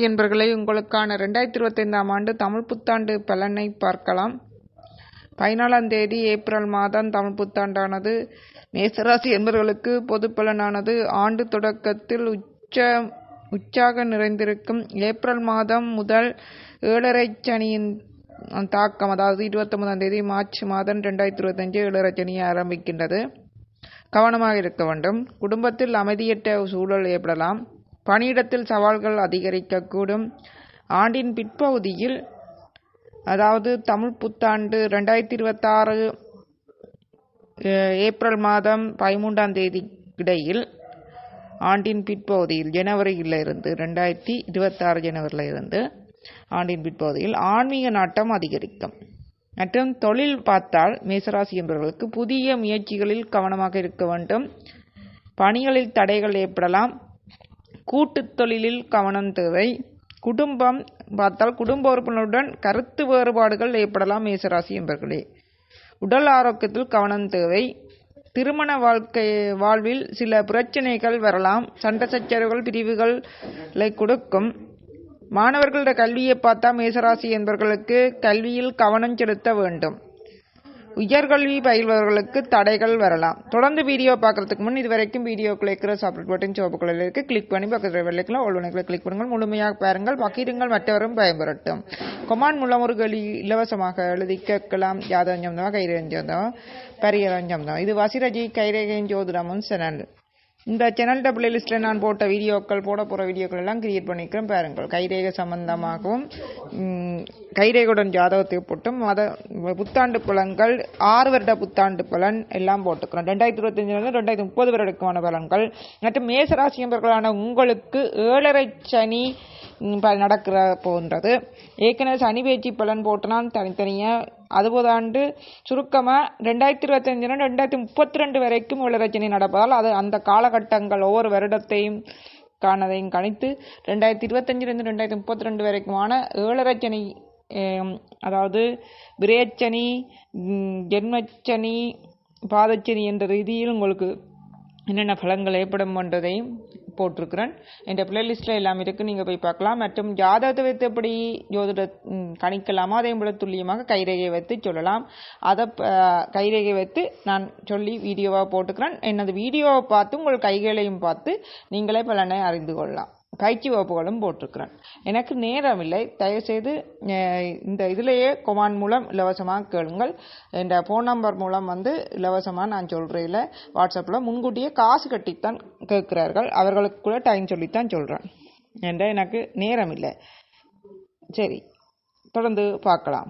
என்பர்களை உங்களுக்கான ரெண்டாயிரத்தி இருபத்தைந்தாம் ஆண்டு தமிழ் புத்தாண்டு பலனை பார்க்கலாம். பதினாலாம் தேதி ஏப்ரல் மாதம் தமிழ் புத்தாண்டானது. மேசராசி என்பவர்களுக்கு பொது பலனானது ஆண்டு தொடக்கத்தில் உச்ச உற்சாக நிறைந்திருக்கும். ஏப்ரல் மாதம் முதல் ஏழரை சனியின் தாக்கம் அதாவது இருபத்தொன்பதாம் தேதி மார்ச் மாதம் ரெண்டாயிரத்தி இருபத்தஞ்சு ஏழரை சனி ஆரம்பிக்கின்றது. கவனமாக இருக்க வேண்டும். குடும்பத்தில் அமைதியற்ற சூழல் ஏற்படலாம். பணியிடத்தில் சவால்கள் அதிகரிக்கக்கூடும். ஆண்டின் பிற்பகுதியில் அதாவது தமிழ் புத்தாண்டு ரெண்டாயிரத்தி இருபத்தாறு ஏப்ரல் மாதம் பதிமூன்றாம் தேதி இடையில் ஆண்டின் பிற்பகுதியில் ஜனவரியிலிருந்து ரெண்டாயிரத்தி இருபத்தாறு ஜனவரியில் இருந்து ஆண்டின் பிற்பகுதியில் ஆன்மீக நாட்டம் அதிகரிக்கும். மற்றும் தொழில் பார்த்தால் மேசராசி என்பவர்களுக்கு புதிய முயற்சிகளில் கவனமாக இருக்க வேண்டும். பணிகளில் தடைகள் ஏற்படலாம். கூட்டுத் தொழிலில் கவனம் தேவை. குடும்பம் பார்த்தால் குடும்ப உறுப்பினருடன் கருத்து வேறுபாடுகள் ஏற்படலாம் மேசராசி என்பர்களே. உடல் ஆரோக்கியத்தில் கவனம் தேவை. திருமண வாழ்க்கை வாழ்வில் சில பிரச்சனைகள் வரலாம். சண்டை சச்சரவுகள் பிரிவுகளை கொடுக்கும். மாணவர்களோட கல்வியை பார்த்தா மேசராசி என்பவர்களுக்கு கல்வியில் கவனம் செலுத்த வேண்டும். உயர்கல்வி பயில்பவர்களுக்கு தடைகள் வரலாம். தொடர்ந்து வீடியோ பார்க்கறதுக்கு முன் இது வரைக்கும் வீடியோக்குள்ள இருக்கிற போட்டின் பட்டன் சிவப்பு கலரில் இருக்கு. கிளிக் பண்ணி பக்கத்தில் வெள்ளைக்கலாம் ஒழுங்குகளை கிளிக் பண்ணுங்கள். முழுமையாக பாருங்கள். பகிருங்கள். மற்றவரும் பயன்பெறட்டும் கொமான் மூலம் ஒரு இலவசமாக எழுதி கேட்கலாம். ஜாதகம் தான் கைரஞ்சம் தான் பரியரஞ்சம் தான் இது வசிரஜி கைரேகன் ஜோதிடமும் சேனல். இந்த சேனல்ட பிளேலிஸ்ட்டில் நான் போட்ட வீடியோக்கள் போட போகிற வீடியோக்கள் எல்லாம் கிரியேட் பண்ணிக்கிறேன். பாருங்கள். கைரேகை சம்பந்தமாகவும் கைரேகுடன் ஜாதகத்தை போட்டும் மத புத்தாண்டு பலன்கள் ஆறு வருட புத்தாண்டு பலன் எல்லாம் போட்டுக்கிறோம். ரெண்டாயிரத்தி இருபத்தஞ்சிலிருந்து ரெண்டாயிரத்தி முப்பது வருடத்துக்கான பலன்கள். மற்றும் மேசராசி நபர்களான உங்களுக்கு ஏழரை சனி நடக்கிற போன்றது. ஏற்கனவே சனி பேச்சு பலன் போட்டனால் தனித்தனியாக அதுபோதாண்டு சுருக்கமாக ரெண்டாயிரத்தி இருபத்தஞ்சுனா ரெண்டாயிரத்தி முப்பத்தி ரெண்டு வரைக்கும் உலரச்சனை நடப்பதால் அது அந்த காலகட்டங்கள் ஒவ்வொரு வருடத்தையும் காணதையும் கணித்து ரெண்டாயிரத்தி இருபத்தஞ்சிலிருந்து ரெண்டாயிரத்தி முப்பத்தி ரெண்டு வரைக்குமான ஏழரச்சனை அதாவது விரேச்சனி ஜென்மச்சனி பாதச்சனி என்ற ரீதியில் உங்களுக்கு என்னென்ன பழங்கள் ஏற்படும் என்றதையும் போட்டிருக்கிறேன். என்ற பிளேலிஸ்ட்டில் எல்லாம் இருக்குது நீங்கள் போய் பார்க்கலாம். மற்றும் ஜாதகத்தை வைத்து எப்படி ஜோதிட கணிக்கலாமோ அதையும் போல துல்லியமாக கைரேகை வைத்து சொல்லலாம். அதை கைரேகை வைத்து நான் சொல்லி வீடியோவாக போட்டுக்கிறேன். எனது வீடியோவை பார்த்து உங்கள் கைகளையும் பார்த்து நீங்களே பலனை அறிந்து கொள்ளலாம். பயிற்சி வகுப்புகளும் போட்டிருக்கிறேன். எனக்கு நேரம் இல்லை தயவுசெய்து இந்த இதிலேயே கொமான் மூலம் இலவசமாக கேளுங்கள். என்ற ஃபோன் நம்பர் மூலம் வந்து இலவசமாக நான் சொல்கிறேன் வாட்ஸ்அப்பில் முன்கூட்டியே காசு கட்டித்தான் கேட்குறார்கள். அவர்களுக்கு கூட டைம் சொல்லித்தான் சொல்கிறேன் என்ற எனக்கு நேரம் இல்லை சரி தொடர்ந்து பார்க்கலாம்.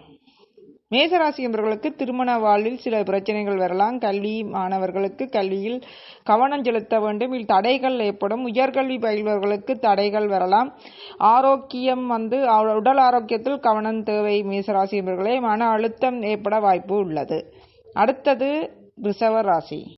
மேசராசி என்பவர்களுக்கு திருமண வாழ்வில் சில பிரச்சனைகள் வரலாம். கல்வி மாணவர்களுக்கு கல்வியில் கவனம் செலுத்த வேண்டும். இல் தடைகள் ஏற்படும். உயர்கல்வி பயில்பவர்களுக்கு தடைகள் வரலாம். ஆரோக்கியம் வந்து உடல் ஆரோக்கியத்தில் கவனம் தேவை மேசராசி என்பவர்களே. மன அழுத்தம் ஏற்பட வாய்ப்பு உள்ளது. அடுத்தது ரிஷவ ராசி.